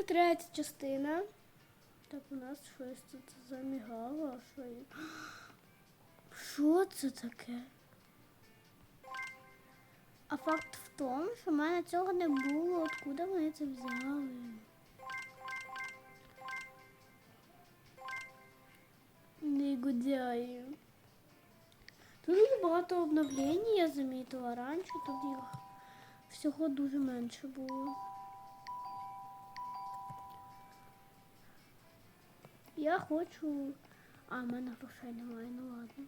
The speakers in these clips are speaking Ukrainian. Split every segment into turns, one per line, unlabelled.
Це третя частина. Так, у нас щось тут замігало. Що, є? що це таке? А факт в тому, що в мене цього не було. Откуда вони це взяли? Негодяї. Тут дуже багато обновлень, я замітила раніше, тут їх всього дуже менше було. Я хочу. А, в мене грошей немає, ну ладно.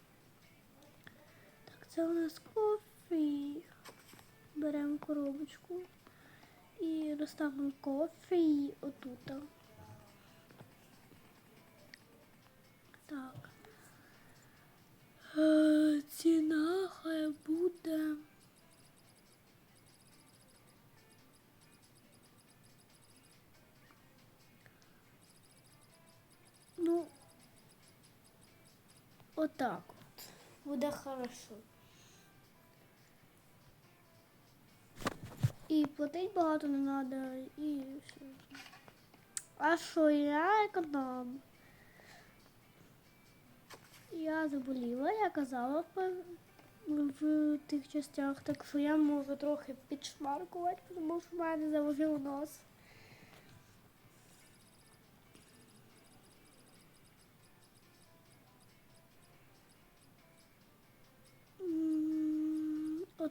Так, це у нас кофі. Беремо коробочку і розставимо кофі отут. Отак от. Буде хорошо. І платить багато не треба, і все. А що я економ? Я заболіла, я казала в, тих частях, так що я можу трохи підшмаркувати, тому що в мене заложив нос.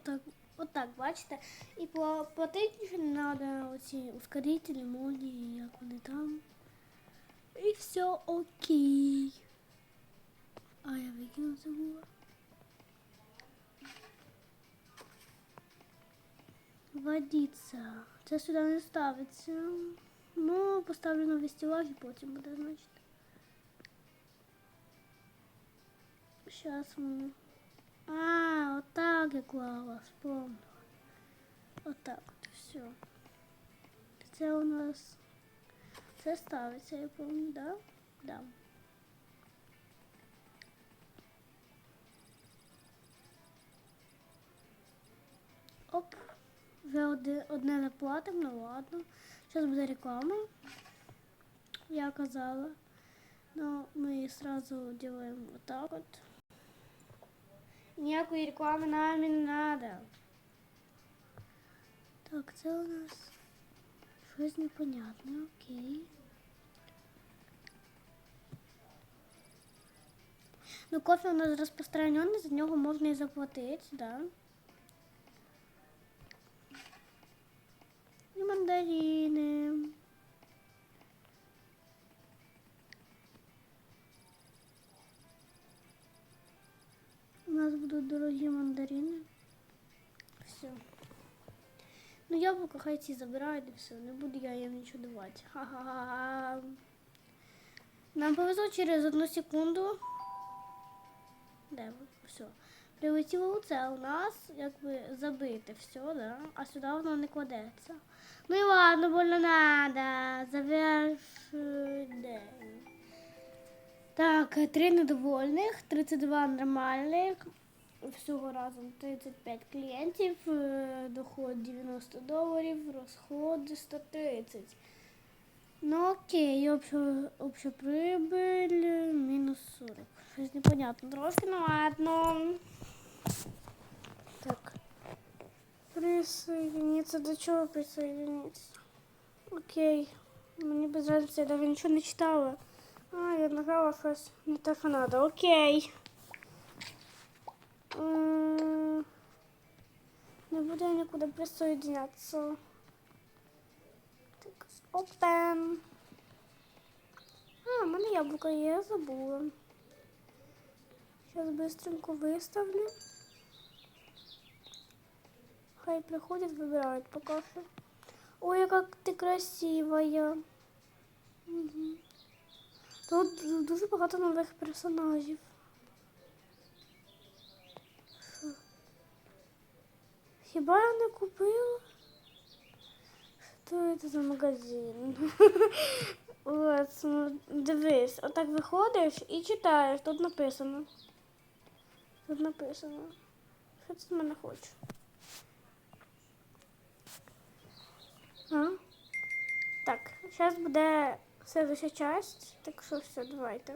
Отак, отак, бачите? І по- платити нічого не треба, оці ускорителі, молнії, як вони там. І все окей. А я викинув забула. Водиться. Це сюди не ставиться. Ну, поставлю на вестиваж і потім буде, значить. Сейчас мы... А, вот так я клала, вспомнила. Вот так вот, все. Це у нас... Це ставиться, я помню, да? Да. Оп. Вже одне, одне не платимо, ну ладно. Зараз буде реклама. Я казала. Но мы сразу делаем вот так вот. Ніякої реклами нам не надо. Так, це у нас щось непонятне, окей. Ну, кофе у нас розпространений, за нього можна і заплатити, да. І мандарини. Дорогі мандарини. Все. Ну, яблуко хай ці забирають і все. Не буду я їм нічого давати. Ха-ха-ха. Нам повезло через одну секунду. Де? Все. Прилетіло це, у нас якби забите все, да? а сюди воно не кладеться. Ну і ладно, больно надо. Завершуй день. Так, три недовольних, 32 нормальних. Всього разом 35 клієнтів, е, доход 90 доларів, розходи 130. Ну окей, обща, обща прибыль е, мінус 40. Щось непонятно трошки, ну ладно. Так. Присоединиться, до чого присоединиться? Окей. Мені без разниці, я навіть нічого не читала. А, я нажала щось не що надо. Окей. Не буду я нікуди присоединяться. Так, open. А, в мене яблуко є, я забула. Сейчас быстренько выставлю. Хай приходят, выбирают пока что. Ой, как ты красивая. Угу. Тут дуже багато нових персонажів. Хіба я не купила? Що це за магазин? От, дивись, отак виходиш і читаєш, тут написано. Тут написано. Що це з мене хоче? Так, зараз буде следующа часть, так що все, давайте.